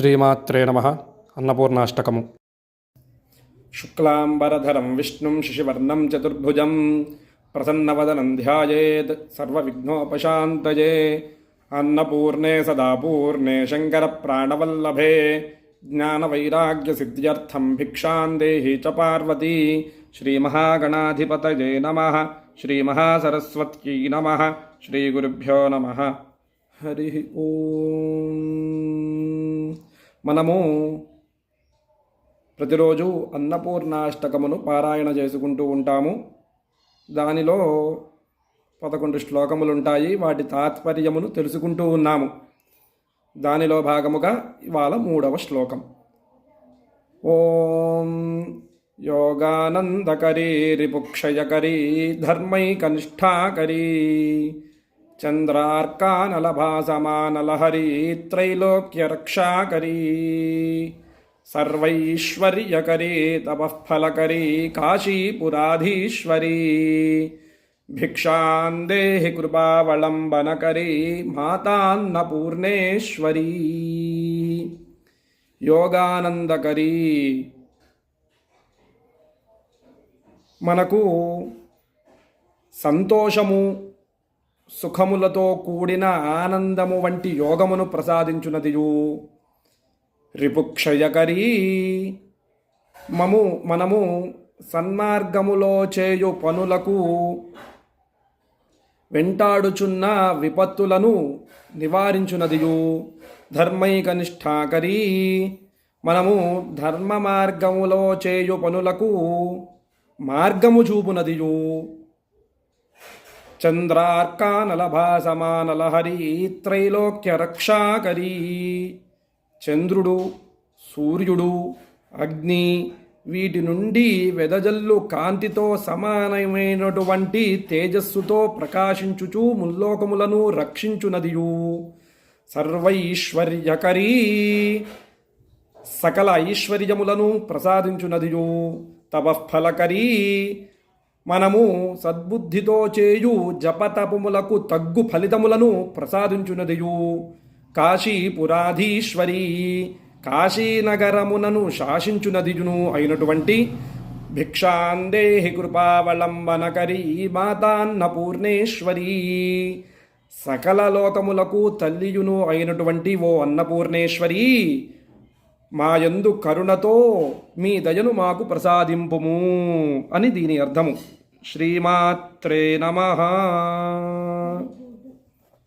శ్రీమాత్రే నమ. అన్నపూర్ణాష్టకము. శుక్లాంబరధరం విష్ణుం శిశివర్ణం చతుర్భుజం ప్రసన్నవదనం ధ్యాయేత్ సర్వవిఘ్నోపశాంతయే. అన్నపూర్ణే సదా పూర్ణే శంకర ప్రాణవల్లభే జ్ఞానవైరాగ్యసిద్ధ్యర్థం భిక్షాం దేహి చ పార్వతీ. శ్రీమహాగణాధిపతయే నమ. శ్రీమహాసరస్వత్యై నమ. శ్రీగురుభ్యో నమ. హరి ఓం. మనము ప్రతిరోజు అన్నపూర్ణాష్టకమును పారాయణ చేసుకుంటూ ఉంటాము. దానిలో పదకొండు శ్లోకములు ఉంటాయి వాటి తాత్పర్యమును తెలుసుకుంటూ ఉన్నాము. దానిలో భాగముగా ఇవాళ మూడవ శ్లోకం. ఓం యోగానందకరీ రిపుక్షయకరీ ధర్మైకనిష్టాకరీ చంద్రార్కానలభాసమానలహరీ త్రైలోక్యరక్షాకరీ సర్వైశ్వర్యకరీ తపఃఫలకరీ కాశీపురాధీశ్వరీ భిక్షాందేహి కృపావళంబనకరీ మాతాన్నపూర్ణేశ్వరీ యోగానందకరీ. మనకు సంతోషము సుఖములతో కూడిన ఆనందము వంటి యోగమును ప్రసాదించునదియు. రిపుక్షయకరీ. మము మనము సన్మార్గములో చేయు పనులకు వెంటాడుచున్న విపత్తులను నివారించునదియు. ధర్మైకనిష్టాకరీ. మనము ధర్మ మార్గములో చేయు పనులకు మార్గము చూపునదియు. చంద్రార్కానలభాసమానలహరీ త్రైలోక్య రక్షాకరీ చంద్రుడు సూర్యుడు అగ్ని వీటి నుండి వెదజల్లు కాంతితో సమానమైనటువంటి తేజస్సుతో ప్రకాశించుచు ముల్లోకములను రక్షించునదియు. సర్వైశ్వర్యకరీ. సకల ఐశ్వర్యములను ప్రసాదించునదియు. తపఃఫలకరీ. మనము సద్బుద్ధితో చేయు జపతపములకు తగ్గు ఫలితములను ప్రసాదించునదియు. కాశీపురాధీశ్వరి కాశీనగరమునను శాసించునదియును అయినటువంటి భిక్షాందేహి కృపావలంబనకరీ మాతాన్నపూర్ణేశ్వరీ. సకల లోకములకు తల్లియును అయినటువంటి ఓ అన్నపూర్ణేశ్వరీ. మాయందు కరుణతో మీ దయను మాకు ప్రసాదింపుము అని దీని అర్థము. శ్రీమాత్రే నమ.